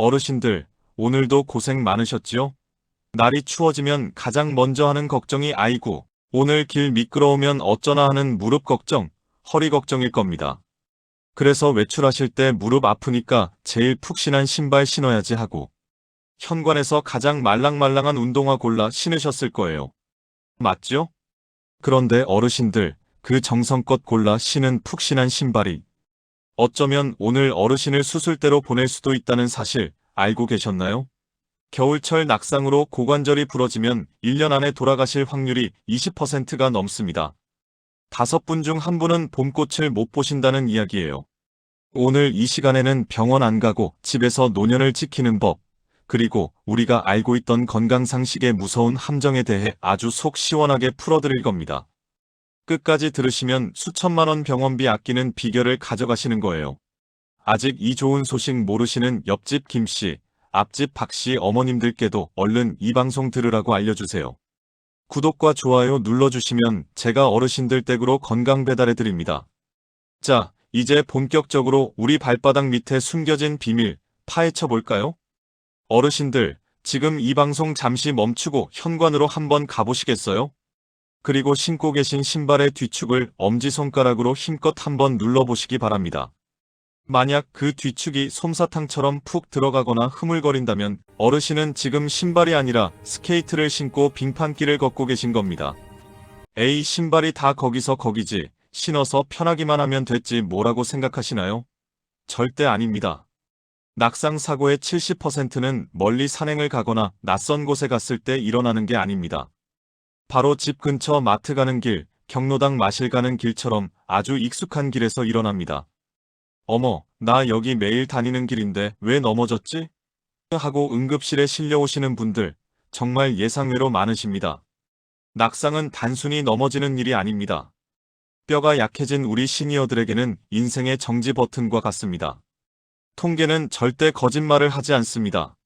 어르신들, 오늘도 고생 많으셨지요? 날이 추워지면 가장 먼저 하는 걱정이 아이고, 오늘 길 미끄러우면 어쩌나 하는 무릎 걱정, 허리 걱정일 겁니다. 그래서 외출하실 때 무릎 아프니까 제일 푹신한 신발 신어야지 하고, 현관에서 가장 말랑말랑한 운동화 골라 신으셨을 거예요. 맞죠? 그런데 어르신들, 그 정성껏 골라 신은 푹신한 신발이 어쩌면 오늘 어르신을 수술대로 보낼 수도 있다는 사실 알고 계셨나요? 겨울철 낙상으로 고관절이 부러지면 1년 안에 돌아가실 확률이 20%가 넘습니다. 다섯 분 중 한 분은 봄꽃을 못 보신다는 이야기예요. 오늘 이 시간에는 병원 안 가고 집에서 노년을 지키는 법, 그리고 우리가 알고 있던 건강 상식의 무서운 함정에 대해 아주 속 시원하게 풀어드릴 겁니다. 끝까지 들으시면 수천만 원 병원비 아끼는 비결을 가져가시는 거예요. 아직 이 좋은 소식 모르시는 옆집 김씨, 앞집 박씨 어머님들께도 얼른 이 방송 들으라고 알려주세요. 구독과 좋아요 눌러주시면 제가 어르신들 댁으로 건강 배달해드립니다. 자, 이제 본격적으로 우리 발바닥 밑에 숨겨진 비밀 파헤쳐 볼까요? 어르신들, 지금 이 방송 잠시 멈추고 현관으로 한번 가보시겠어요? 그리고 신고 계신 신발의 뒤축을 엄지손가락으로 힘껏 한번 눌러보시기 바랍니다. 만약 그 뒤축이 솜사탕처럼 푹 들어가거나 흐물거린다면 어르신은 지금 신발이 아니라 스케이트를 신고 빙판길을 걷고 계신 겁니다. 에이 신발이 다 거기서 거기지 신어서 편하기만 하면 됐지 뭐라고 생각하시나요? 절대 아닙니다. 낙상 사고의 70%는 멀리 산행을 가거나 낯선 곳에 갔을 때 일어나는 게 아닙니다. 바로 집 근처 마트 가는 길, 경로당 마실 가는 길처럼 아주 익숙한 길에서 일어납니다. 어머, 나 여기 매일 다니는 길인데 왜 넘어졌지? 하고 응급실에 실려오시는 분들 정말 예상외로 많으십니다. 낙상은 단순히 넘어지는 일이 아닙니다. 뼈가 약해진 우리 시니어들에게는 인생의 정지 버튼과 같습니다. 통계는 절대 거짓말을 하지 않습니다.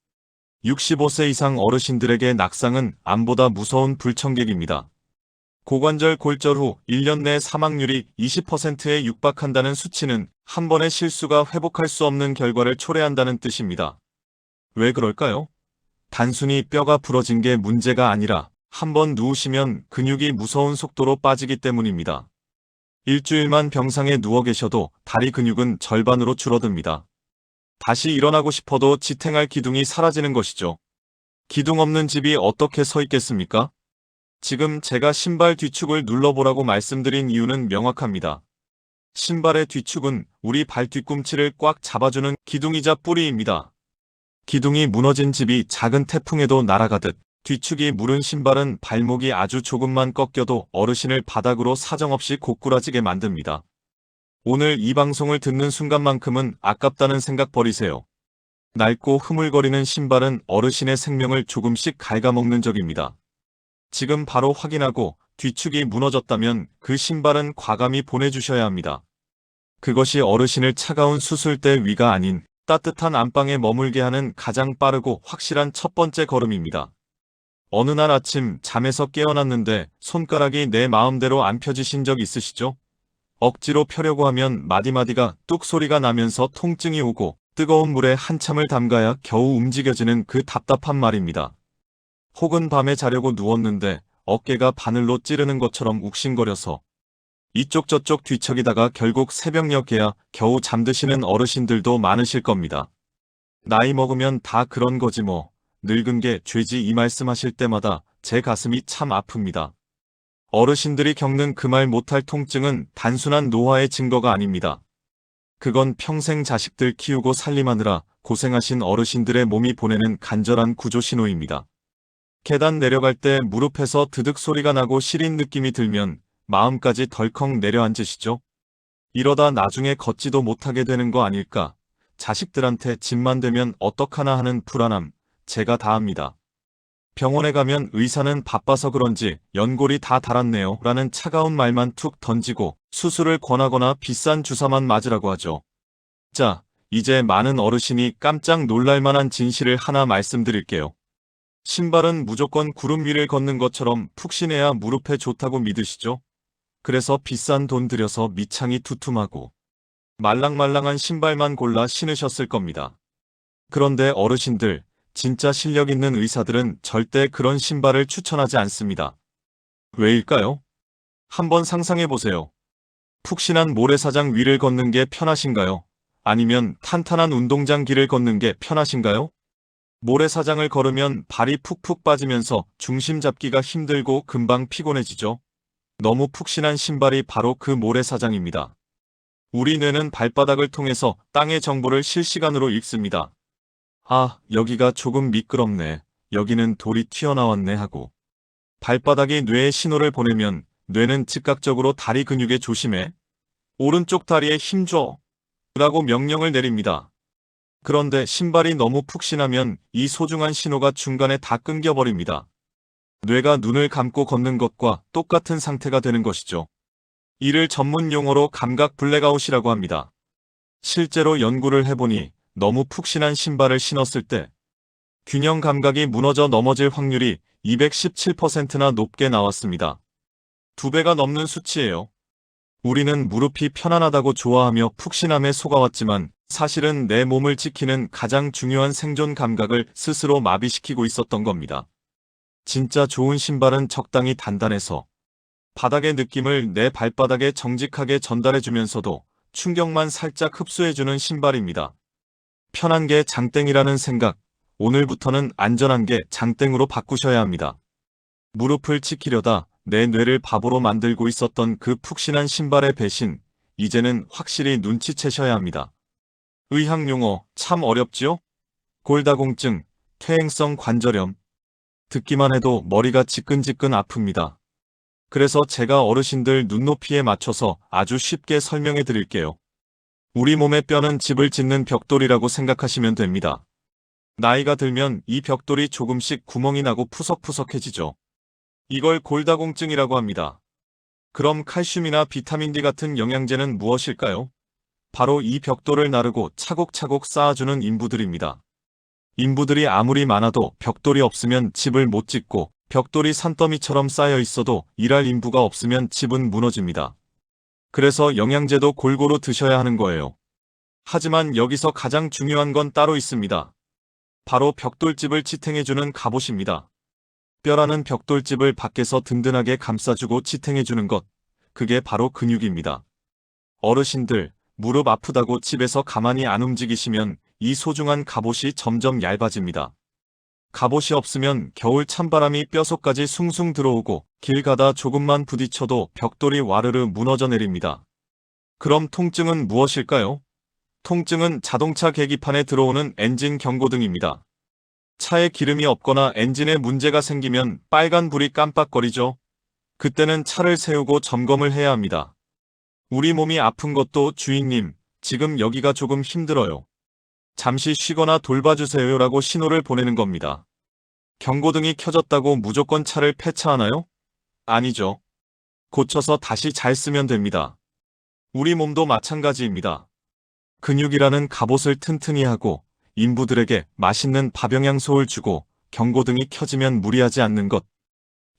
65세 이상 어르신들에게 낙상은 암보다 무서운 불청객입니다. 고관절 골절 후 1년 내 사망률이 20%에 육박한다는 수치는 한 번의 실수가 회복할 수 없는 결과를 초래한다는 뜻입니다. 왜 그럴까요? 단순히 뼈가 부러진 게 문제가 아니라 한 번 누우시면 근육이 무서운 속도로 빠지기 때문입니다. 일주일만 병상에 누워 계셔도 다리 근육은 절반으로 줄어듭니다. 다시 일어나고 싶어도 지탱할 기둥이 사라지는 것이죠. 기둥 없는 집이 어떻게 서 있겠습니까? 지금 제가 신발 뒤축을 눌러보라고 말씀드린 이유는 명확합니다. 신발의 뒤축은 우리 발 뒤꿈치를 꽉 잡아주는 기둥이자 뿌리입니다. 기둥이 무너진 집이 작은 태풍에도 날아가듯 뒤축이 무른 신발은 발목이 아주 조금만 꺾여도 어르신을 바닥으로 사정없이 고꾸라지게 만듭니다. 오늘 이 방송을 듣는 순간만큼은 아깝다는 생각 버리세요. 낡고 흐물거리는 신발은 어르신의 생명을 조금씩 갉아먹는 적입니다. 지금 바로 확인하고 뒤축이 무너졌다면 그 신발은 과감히 보내주셔야 합니다. 그것이 어르신을 차가운 수술대 위가 아닌 따뜻한 안방에 머물게 하는 가장 빠르고 확실한 첫 번째 걸음입니다. 어느 날 아침 잠에서 깨어났는데 손가락이 내 마음대로 안 펴지신 적 있으시죠? 억지로 펴려고 하면 마디마디가 뚝 소리가 나면서 통증이 오고 뜨거운 물에 한참을 담가야 겨우 움직여지는 그 답답한 말입니다. 혹은 밤에 자려고 누웠는데 어깨가 바늘로 찌르는 것처럼 욱신거려서 이쪽 저쪽 뒤척이다가 결국 새벽녘에야 겨우 잠드시는 어르신들도 많으실 겁니다. 나이 먹으면 다 그런 거지 뭐. 늙은 게 죄지 이 말씀하실 때마다 제 가슴이 참 아픕니다. 어르신들이 겪는 그 말 못할 통증은 단순한 노화의 증거가 아닙니다. 그건 평생 자식들 키우고 살림하느라 고생하신 어르신들의 몸이 보내는 간절한 구조 신호입니다. 계단 내려갈 때 무릎에서 드득 소리가 나고 시린 느낌이 들면 마음까지 덜컥 내려앉으시죠? 이러다 나중에 걷지도 못하게 되는 거 아닐까? 자식들한테 집만 되면 어떡하나 하는 불안함, 제가 다 합니다. 병원에 가면 의사는 바빠서 그런지 연골이 다 닳았네요 라는 차가운 말만 툭 던지고 수술을 권하거나 비싼 주사만 맞으라고 하죠. 자, 이제 많은 어르신이 깜짝 놀랄만한 진실을 하나 말씀드릴게요. 신발은 무조건 구름 위를 걷는 것처럼 푹신해야 무릎에 좋다고 믿으시죠? 그래서 비싼 돈 들여서 밑창이 두툼하고 말랑말랑한 신발만 골라 신으셨을 겁니다. 그런데 어르신들, 진짜 실력 있는 의사들은 절대 그런 신발을 추천하지 않습니다. 왜일까요? 한번 상상해 보세요. 푹신한 모래사장 위를 걷는 게 편하신가요? 아니면 탄탄한 운동장 길을 걷는 게 편하신가요? 모래사장을 걸으면 발이 푹푹 빠지면서 중심 잡기가 힘들고 금방 피곤해지죠. 너무 푹신한 신발이 바로 그 모래사장입니다. 우리 뇌는 발바닥을 통해서 땅의 정보를 실시간으로 읽습니다. 아, 여기가 조금 미끄럽네. 여기는 돌이 튀어나왔네 하고. 발바닥이 뇌에 신호를 보내면 뇌는 즉각적으로 다리 근육에 조심해. 오른쪽 다리에 힘줘. 라고 명령을 내립니다. 그런데 신발이 너무 푹신하면 이 소중한 신호가 중간에 다 끊겨버립니다. 뇌가 눈을 감고 걷는 것과 똑같은 상태가 되는 것이죠. 이를 전문 용어로 감각 블랙아웃이라고 합니다. 실제로 연구를 해보니 너무 푹신한 신발을 신었을 때 균형 감각이 무너져 넘어질 확률이 217%나 높게 나왔습니다. 두 배가 넘는 수치예요. 우리는 무릎이 편안하다고 좋아하며 푹신함에 속아왔지만 사실은 내 몸을 지키는 가장 중요한 생존 감각을 스스로 마비시키고 있었던 겁니다. 진짜 좋은 신발은 적당히 단단해서 바닥의 느낌을 내 발바닥에 정직하게 전달해주면서도 충격만 살짝 흡수해주는 신발입니다. 편한 게 장땡이라는 생각, 오늘부터는 안전한 게 장땡으로 바꾸셔야 합니다. 무릎을 지키려다 내 뇌를 바보로 만들고 있었던 그 푹신한 신발의 배신, 이제는 확실히 눈치채셔야 합니다. 의학 용어 참 어렵지요? 골다공증, 퇴행성 관절염. 듣기만 해도 머리가 지끈지끈 아픕니다. 그래서 제가 어르신들 눈높이에 맞춰서 아주 쉽게 설명해 드릴게요. 우리 몸의 뼈는 집을 짓는 벽돌이라고 생각하시면 됩니다. 나이가 들면 이 벽돌이 조금씩 구멍이 나고 푸석푸석해지죠. 이걸 골다공증이라고 합니다. 그럼 칼슘이나 비타민 D 같은 영양제는 무엇일까요? 바로 이 벽돌을 나르고 차곡차곡 쌓아주는 인부들입니다. 인부들이 아무리 많아도 벽돌이 없으면 집을 못 짓고 벽돌이 산더미처럼 쌓여 있어도 일할 인부가 없으면 집은 무너집니다. 그래서 영양제도 골고루 드셔야 하는 거예요. 하지만 여기서 가장 중요한 건 따로 있습니다. 바로 벽돌집을 지탱해주는 갑옷입니다. 뼈라는 벽돌집을 밖에서 든든하게 감싸주고 지탱해주는 것, 그게 바로 근육입니다. 어르신들, 무릎 아프다고 집에서 가만히 안 움직이시면 이 소중한 갑옷이 점점 얇아집니다. 갑옷이 없으면 겨울 찬바람이 뼈속까지 숭숭 들어오고 길 가다 조금만 부딪혀도 벽돌이 와르르 무너져 내립니다. 그럼 통증은 무엇일까요? 통증은 자동차 계기판에 들어오는 엔진 경고등입니다. 차에 기름이 없거나 엔진에 문제가 생기면 빨간 불이 깜빡거리죠. 그때는 차를 세우고 점검을 해야 합니다. 우리 몸이 아픈 것도 주인님, 지금 여기가 조금 힘들어요. 잠시 쉬거나 돌봐주세요라고 신호를 보내는 겁니다. 경고등이 켜졌다고 무조건 차를 폐차하나요? 아니죠. 고쳐서 다시 잘 쓰면 됩니다. 우리 몸도 마찬가지입니다. 근육이라는 갑옷을 튼튼히 하고 인부들에게 맛있는 밥영양소를 주고 경고등이 켜지면 무리하지 않는 것.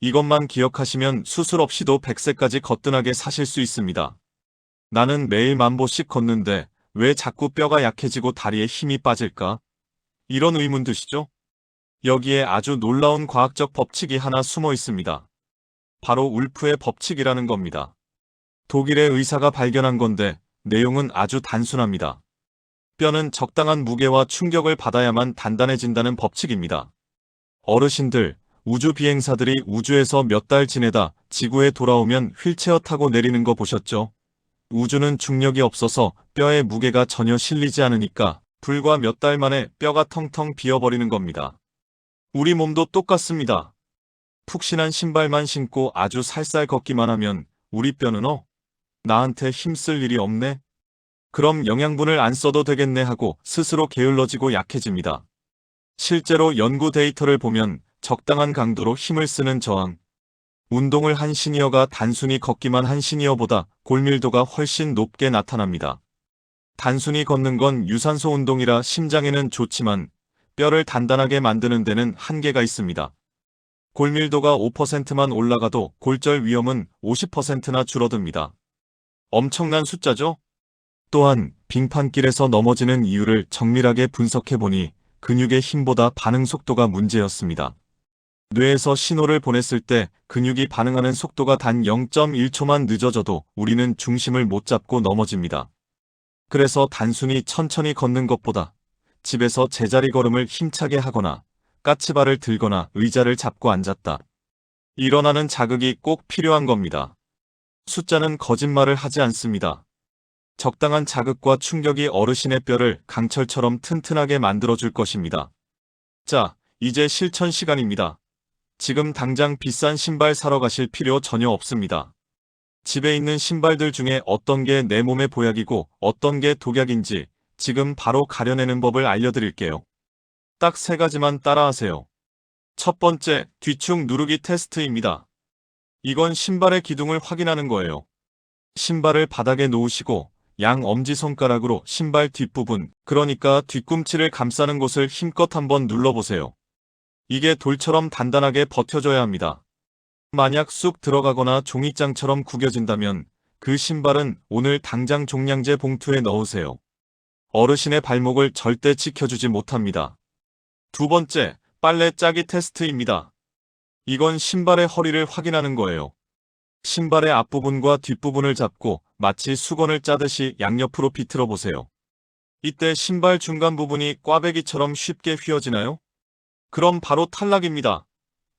이것만 기억하시면 수술 없이도 100세까지 거뜬하게 사실 수 있습니다. 나는 매일 만보씩 걷는데 왜 자꾸 뼈가 약해지고 다리에 힘이 빠질까? 이런 의문 드시죠? 여기에 아주 놀라운 과학적 법칙이 하나 숨어 있습니다. 바로 울프의 법칙이라는 겁니다. 독일의 의사가 발견한 건데 내용은 아주 단순합니다. 뼈는 적당한 무게와 충격을 받아야만 단단해진다는 법칙입니다. 어르신들, 우주 비행사들이 우주에서 몇 달 지내다 지구에 돌아오면 휠체어 타고 내리는 거 보셨죠? 우주는 중력이 없어서 뼈의 무게가 전혀 실리지 않으니까 불과 몇 달 만에 뼈가 텅텅 비어버리는 겁니다. 우리 몸도 똑같습니다. 푹신한 신발만 신고 아주 살살 걷기만 하면 우리 뼈는 어? 나한테 힘쓸 일이 없네? 그럼 영양분을 안 써도 되겠네 하고 스스로 게을러지고 약해집니다. 실제로 연구 데이터를 보면 적당한 강도로 힘을 쓰는 저항, 운동을 한 시니어가 단순히 걷기만 한 시니어보다 골밀도가 훨씬 높게 나타납니다. 단순히 걷는 건 유산소 운동이라 심장에는 좋지만 뼈를 단단하게 만드는 데는 한계가 있습니다. 골밀도가 5%만 올라가도 골절 위험은 50%나 줄어듭니다. 엄청난 숫자죠? 또한 빙판길에서 넘어지는 이유를 정밀하게 분석해보니 근육의 힘보다 반응 속도가 문제였습니다. 뇌에서 신호를 보냈을 때 근육이 반응하는 속도가 단 0.1초만 늦어져도 우리는 중심을 못 잡고 넘어집니다. 그래서 단순히 천천히 걷는 것보다 집에서 제자리 걸음을 힘차게 하거나 까치발을 들거나 의자를 잡고 앉았다. 일어나는 자극이 꼭 필요한 겁니다. 숫자는 거짓말을 하지 않습니다. 적당한 자극과 충격이 어르신의 뼈를 강철처럼 튼튼하게 만들어줄 것입니다. 자, 이제 실천 시간입니다. 지금 당장 비싼 신발 사러 가실 필요 전혀 없습니다. 집에 있는 신발들 중에 어떤 게 내 몸에 보약이고 어떤 게 독약인지 지금 바로 가려내는 법을 알려드릴게요. 딱 세 가지만 따라하세요. 첫 번째, 뒤축 누르기 테스트입니다. 이건 신발의 기둥을 확인하는 거예요. 신발을 바닥에 놓으시고 양 엄지손가락으로 신발 뒷부분, 그러니까 뒤꿈치를 감싸는 곳을 힘껏 한번 눌러보세요. 이게 돌처럼 단단하게 버텨줘야 합니다. 만약 쑥 들어가거나 종이장처럼 구겨진다면 그 신발은 오늘 당장 종량제 봉투에 넣으세요. 어르신의 발목을 절대 지켜주지 못합니다. 두 번째, 빨래 짜기 테스트입니다. 이건 신발의 허리를 확인하는 거예요. 신발의 앞부분과 뒷부분을 잡고 마치 수건을 짜듯이 양옆으로 비틀어 보세요. 이때 신발 중간 부분이 꽈배기처럼 쉽게 휘어지나요? 그럼 바로 탈락입니다.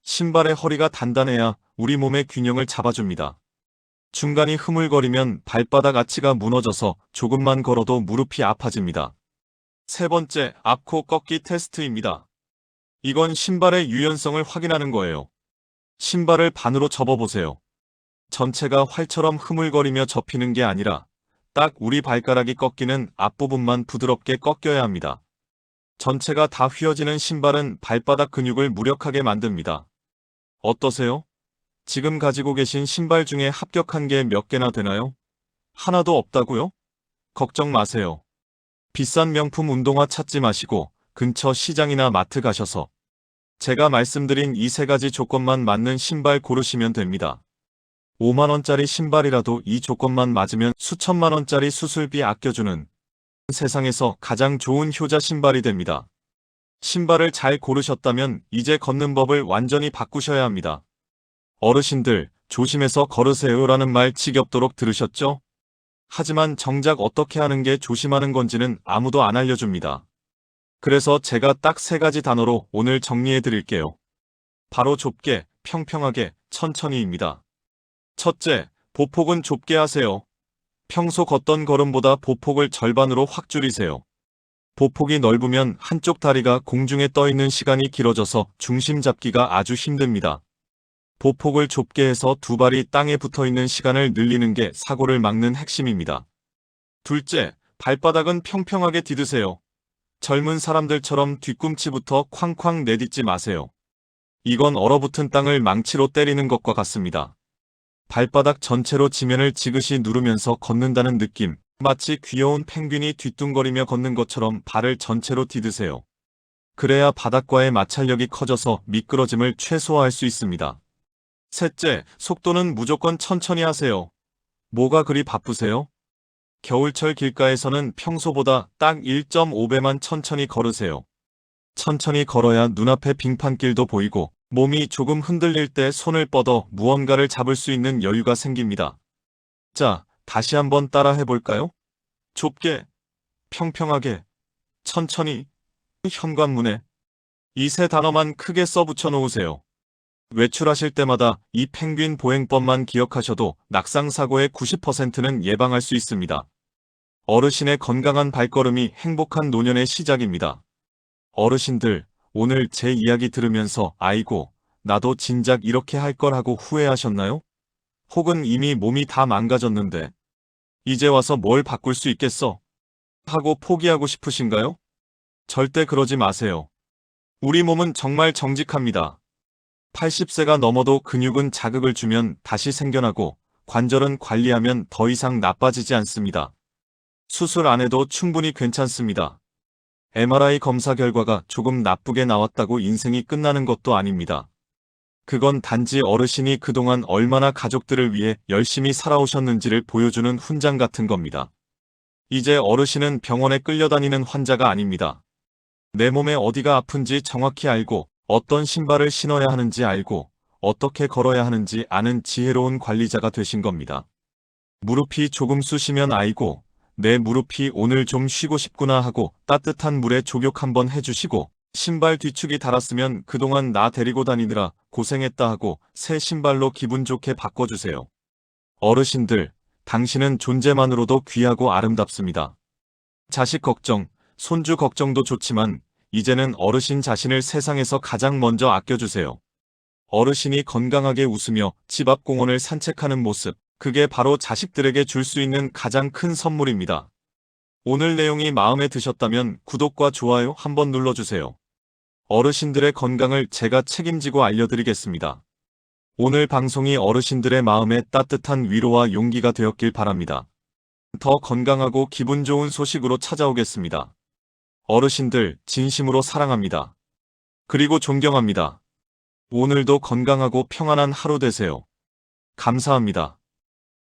신발의 허리가 단단해야 우리 몸의 균형을 잡아줍니다. 중간이 흐물거리면 발바닥 아치가 무너져서 조금만 걸어도 무릎이 아파집니다. 세 번째, 앞코 꺾기 테스트입니다. 이건 신발의 유연성을 확인하는 거예요. 신발을 반으로 접어보세요. 전체가 활처럼 흐물거리며 접히는 게 아니라 딱 우리 발가락이 꺾이는 앞부분만 부드럽게 꺾여야 합니다. 전체가 다 휘어지는 신발은 발바닥 근육을 무력하게 만듭니다. 어떠세요? 지금 가지고 계신 신발 중에 합격한 게 몇 개나 되나요? 하나도 없다고요? 걱정 마세요. 비싼 명품 운동화 찾지 마시고 근처 시장이나 마트 가셔서 제가 말씀드린 이 세 가지 조건만 맞는 신발 고르시면 됩니다. 5만원짜리 신발이라도 이 조건만 맞으면 수천만원짜리 수술비 아껴주는 세상에서 가장 좋은 효자 신발이 됩니다. 신발을 잘 고르셨다면 이제 걷는 법을 완전히 바꾸셔야 합니다. 어르신들, 조심해서 걸으세요라는 말 지겹도록 들으셨죠? 하지만 정작 어떻게 하는 게 조심하는 건지는 아무도 안 알려줍니다. 그래서 제가 딱 세 가지 단어로 오늘 정리해 드릴게요. 바로 좁게, 평평하게, 천천히입니다. 첫째, 보폭은 좁게 하세요. 평소 걷던 걸음보다 보폭을 절반으로 확 줄이세요. 보폭이 넓으면 한쪽 다리가 공중에 떠 있는 시간이 길어져서 중심 잡기가 아주 힘듭니다. 보폭을 좁게 해서 두 발이 땅에 붙어 있는 시간을 늘리는 게 사고를 막는 핵심입니다. 둘째, 발바닥은 평평하게 디드세요. 젊은 사람들처럼 뒤꿈치부터 쾅쾅 내딛지 마세요. 이건 얼어붙은 땅을 망치로 때리는 것과 같습니다. 발바닥 전체로 지면을 지그시 누르면서 걷는다는 느낌, 마치 귀여운 펭귄이 뒤뚱거리며 걷는 것처럼 발을 전체로 디드세요. 그래야 바닥과의 마찰력이 커져서 미끄러짐을 최소화할 수 있습니다. 셋째, 속도는 무조건 천천히 하세요. 뭐가 그리 바쁘세요? 겨울철 길가에서는 평소보다 딱 1.5배만 천천히 걸으세요. 천천히 걸어야 눈앞에 빙판길도 보이고 몸이 조금 흔들릴 때 손을 뻗어 무언가를 잡을 수 있는 여유가 생깁니다. 자, 다시 한번 따라 해볼까요? 좁게, 평평하게, 천천히, 현관문에 이 세 단어만 크게 써붙여 놓으세요. 외출하실 때마다 이 펭귄 보행법만 기억하셔도 낙상사고의 90%는 예방할 수 있습니다. 어르신의 건강한 발걸음이 행복한 노년의 시작입니다. 어르신들, 오늘 제 이야기 들으면서 아이고, 나도 진작 이렇게 할 걸 하고 후회하셨나요? 혹은 이미 몸이 다 망가졌는데, 이제 와서 뭘 바꿀 수 있겠어? 하고 포기하고 싶으신가요? 절대 그러지 마세요. 우리 몸은 정말 정직합니다. 80세가 넘어도 근육은 자극을 주면 다시 생겨나고 관절은 관리하면 더 이상 나빠지지 않습니다. 수술 안 해도 충분히 괜찮습니다. MRI 검사 결과가 조금 나쁘게 나왔다고 인생이 끝나는 것도 아닙니다. 그건 단지 어르신이 그동안 얼마나 가족들을 위해 열심히 살아오셨는지를 보여주는 훈장 같은 겁니다. 이제 어르신은 병원에 끌려다니는 환자가 아닙니다. 내 몸에 어디가 아픈지 정확히 알고 어떤 신발을 신어야 하는지 알고 어떻게 걸어야 하는지 아는 지혜로운 관리자가 되신 겁니다. 무릎이 조금 쑤시면 아이고 내 무릎이 오늘 좀 쉬고 싶구나 하고 따뜻한 물에 조격 한번 해주시고 신발 뒤축이 닳았으면 그동안 나 데리고 다니느라 고생했다 하고 새 신발로 기분 좋게 바꿔주세요. 어르신들, 당신은 존재만으로도 귀하고 아름답습니다. 자식 걱정, 손주 걱정도 좋지만 이제는 어르신 자신을 세상에서 가장 먼저 아껴주세요. 어르신이 건강하게 웃으며 집 앞 공원을 산책하는 모습, 그게 바로 자식들에게 줄 수 있는 가장 큰 선물입니다. 오늘 내용이 마음에 드셨다면 구독과 좋아요 한번 눌러주세요. 어르신들의 건강을 제가 책임지고 알려드리겠습니다. 오늘 방송이 어르신들의 마음에 따뜻한 위로와 용기가 되었길 바랍니다. 더 건강하고 기분 좋은 소식으로 찾아오겠습니다. 어르신들 진심으로 사랑합니다. 그리고 존경합니다. 오늘도 건강하고 평안한 하루 되세요. 감사합니다.